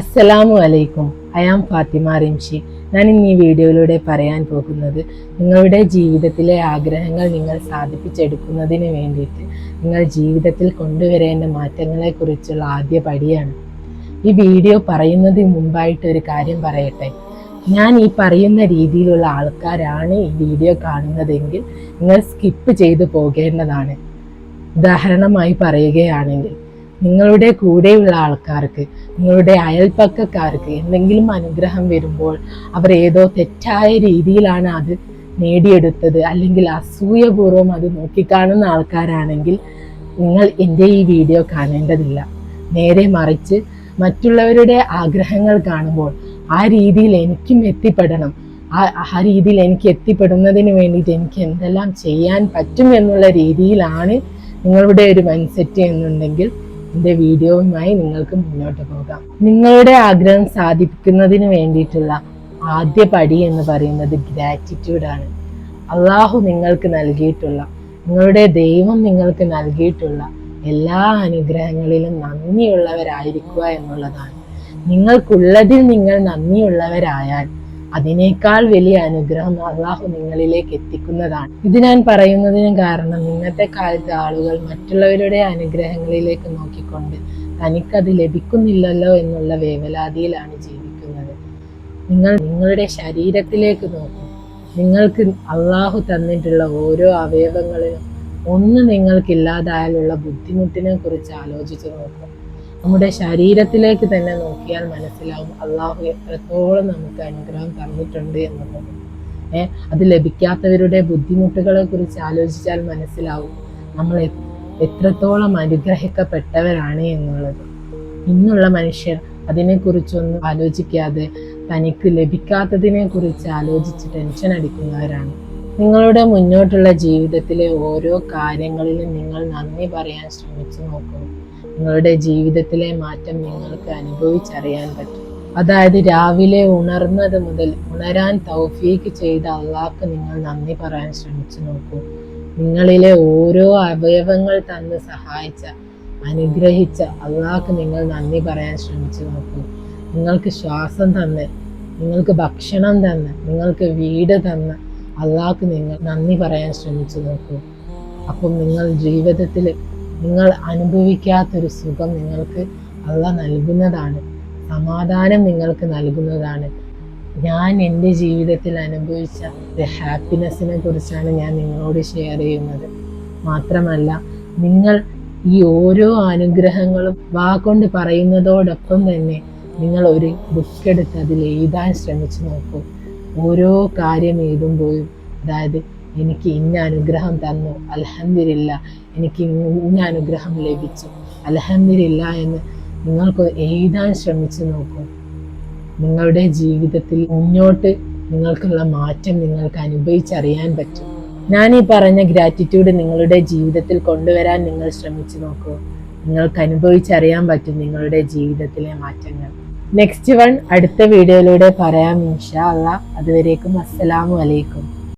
അസ്സലാമു അലൈക്കും. I am Fathima Rimshi. ഞാൻ ഇന്ന് ഈ വീഡിയോയിലൂടെ പറയാൻ പോകുന്നത് നിങ്ങളുടെ ജീവിതത്തിലെ ആഗ്രഹങ്ങൾ നിങ്ങൾ സാധിപ്പിച്ചെടുക്കുന്നതിന് വേണ്ടിയിട്ട് നിങ്ങൾ ജീവിതത്തിൽ കൊണ്ടുവരേണ്ട മാറ്റങ്ങളെക്കുറിച്ചുള്ള ആദ്യ പടിയാണ്. ഈ വീഡിയോ പറയുന്നതിന് മുമ്പായിട്ട് ഒരു കാര്യം പറയട്ടെ. ഞാൻ ഈ പറയുന്ന രീതിയിലുള്ള ആൾക്കാരാണ് ഈ വീഡിയോ കാണുന്നതെങ്കിൽ നിങ്ങൾ സ്കിപ്പ് ചെയ്തു പോകേണ്ടതാണ്. ഉദാഹരണമായി പറയുകയാണെങ്കിൽ നിങ്ങളുടെ കൂടെയുള്ള ആൾക്കാർക്ക് നിങ്ങളുടെ അയൽപ്പക്കക്കാർക്ക് എന്തെങ്കിലും അനുഗ്രഹം വരുമ്പോൾ അവർ ഏതോ തെറ്റായ രീതിയിലാണ് അത് നേടിയെടുത്തത് അല്ലെങ്കിൽ അസൂയപൂർവം അത് നോക്കിക്കാണുന്ന ആൾക്കാരാണെങ്കിൽ നിങ്ങൾ എന്റെ ഈ വീഡിയോ കാണേണ്ടതില്ല. നേരെ മറിച്ച് മറ്റുള്ളവരുടെ ആഗ്രഹങ്ങൾ കാണുമ്പോൾ ആ രീതിയിൽ എനിക്കും എത്തിപ്പെടണം. ആ ആ രീതിയിൽ എനിക്ക് എത്തിപ്പെടുന്നതിന് വേണ്ടിയിട്ട് എനിക്ക് എന്തെല്ലാം ചെയ്യാൻ പറ്റും എന്നുള്ള രീതിയിലാണ് നിങ്ങളുടെ ഒരു മൈൻഡ് സെറ്റ് എന്നുണ്ടെങ്കിൽ എന്റെ വീഡിയോയുമായി നിങ്ങൾക്ക് മുന്നോട്ട് പോകാം. നിങ്ങളുടെ ആഗ്രഹം സാധിപ്പിക്കുന്നതിന് വേണ്ടിയിട്ടുള്ള ആദ്യ പടി എന്ന് പറയുന്നത് ഗ്രാറ്റിറ്റ്യൂഡാണ് അള്ളാഹു നിങ്ങൾക്ക് നൽകിയിട്ടുള്ള നിങ്ങളുടെ ദൈവം നിങ്ങൾക്ക് നൽകിയിട്ടുള്ള എല്ലാ അനുഗ്രഹങ്ങളിലും നന്ദിയുള്ളവരായിരിക്കുക എന്നുള്ളതാണ്. നിങ്ങൾക്കുള്ളതിൽ നിങ്ങൾ നന്ദിയുള്ളവരായാൽ അതിനേക്കാൾ വലിയ അനുഗ്രഹം അള്ളാഹു നിങ്ങളിലേക്ക് എത്തിക്കുന്നതാണ്. ഇത് ഞാൻ പറയുന്നതിന് കാരണം ഇന്നത്തെ കാലത്ത് ആളുകൾ മറ്റുള്ളവരുടെ അനുഗ്രഹങ്ങളിലേക്ക് നോക്കിക്കൊണ്ട് തനിക്കത് ലഭിക്കുന്നില്ലല്ലോ എന്നുള്ള വേവലാതിയിലാണ് ജീവിക്കുന്നത്. നിങ്ങൾ നിങ്ങളുടെ ശരീരത്തിലേക്ക് നോക്കൂ. നിങ്ങൾക്ക് അള്ളാഹു തന്നിട്ടുള്ള ഓരോ അവയവങ്ങളിലും ഒന്ന് നിങ്ങൾക്കില്ലാതായാലുള്ള ബുദ്ധിമുട്ടിനെ കുറിച്ച് ആലോചിച്ച് നോക്കൂ. നമ്മുടെ ശരീരത്തിലേക്ക് തന്നെ നോക്കിയാൽ മനസ്സിലാവും അള്ളാഹു എത്രത്തോളം നമുക്ക് അനുഗ്രഹം തന്നിട്ടുണ്ട് എന്നുള്ളത്. ഏഹ് അത് ലഭിക്കാത്തവരുടെ ബുദ്ധിമുട്ടുകളെ കുറിച്ച് ആലോചിച്ചാൽ മനസ്സിലാവും നമ്മൾ എത്രത്തോളം അനുഗ്രഹിക്കപ്പെട്ടവരാണ് എന്നുള്ളത്. ഇന്നുള്ള മനുഷ്യർ അതിനെക്കുറിച്ചൊന്നും ആലോചിക്കാതെ തനിക്ക് ലഭിക്കാത്തതിനെ കുറിച്ച് ആലോചിച്ച് ടെൻഷൻ അടിക്കുന്നവരാണ്. നിങ്ങളുടെ മുന്നോട്ടുള്ള ജീവിതത്തിലെ ഓരോ കാര്യങ്ങളിലും നിങ്ങൾ നന്ദി പറയാൻ ശ്രമിച്ചു നോക്കുന്നു. നിങ്ങളുടെ ജീവിതത്തിലെ മാറ്റം നിങ്ങൾക്ക് അനുഭവിച്ചറിയാൻ പറ്റും. അതായത് രാവിലെ ഉണർന്നത് മുതൽ ഉണരാൻ തൗഫീക്ക് ചെയ്ത അള്ളാഹ്ക്ക് നിങ്ങൾ നന്ദി പറയാൻ ശ്രമിച്ചു നോക്കൂ. നിങ്ങളിലെ ഓരോ അവയവങ്ങൾ തന്ന് സഹായിച്ച അനുഗ്രഹിച്ച അള്ളാഹ്ക്ക് നിങ്ങൾ നന്ദി പറയാൻ ശ്രമിച്ചു നോക്കൂ. നിങ്ങൾക്ക് ശ്വാസം തന്ന് നിങ്ങൾക്ക് ഭക്ഷണം തന്ന് നിങ്ങൾക്ക് വീട് തന്ന് അള്ളാഹ്ക്ക് നിങ്ങൾ നന്ദി പറയാൻ ശ്രമിച്ചു നോക്കൂ. അപ്പം നിങ്ങൾ ജീവിതത്തിൽ നിങ്ങൾ അനുഭവിക്കാത്തൊരു സുഖം നിങ്ങൾക്ക് അള്ള നൽകുന്നതാണ്. സമാധാനം നിങ്ങൾക്ക് നൽകുന്നതാണ്. ഞാൻ എന്റെ ജീവിതത്തിൽ അനുഭവിച്ച ഒരു ഹാപ്പിനെസ്സിനെ കുറിച്ചാണ് ഞാൻ നിങ്ങളോട് ഷെയർ ചെയ്യുന്നത്. മാത്രമല്ല നിങ്ങൾ ഈ ഓരോ അനുഗ്രഹങ്ങളും വാക്കൊണ്ട് പറയുന്നതോടൊപ്പം തന്നെ നിങ്ങൾ ഒരു ബുക്ക് എടുത്ത് അതിൽ എഴുതാൻ ശ്രമിച്ചു നോക്കൂ. ഓരോ കാര്യം എഴുതുമ്പോഴും അതായത് എനിക്ക് ഇന്ന അനുഗ്രഹം തന്നു. അലഹമില്ല എനിക്ക് ഇന്ന അനുഗ്രഹം ലഭിച്ചു. അലഹമില്ല എന്ന് നിങ്ങൾക്ക് എഴുതാൻ ശ്രമിച്ചു നോക്കൂ. നിങ്ങളുടെ ജീവിതത്തിൽ മുന്നോട്ട് നിങ്ങൾക്കുള്ള മാറ്റം നിങ്ങൾക്ക് അനുഭവിച്ചറിയാൻ പറ്റും. ഞാൻ ഈ പറഞ്ഞ ഗ്രാറ്റിറ്റ്യൂഡ് നിങ്ങളുടെ ജീവിതത്തിൽ കൊണ്ടുവരാൻ നിങ്ങൾ ശ്രമിച്ചു നോക്കൂ. നിങ്ങൾക്ക് അനുഭവിച്ചറിയാൻ പറ്റും നിങ്ങളുടെ ജീവിതത്തിലെ മാറ്റങ്ങൾ. നെക്സ്റ്റ് വൺ അടുത്ത വീഡിയോയിലൂടെ പറയാം ഇൻഷാ അള്ളാഹ് അതുവരേക്കും അസ്സലാമു അലൈക്കും.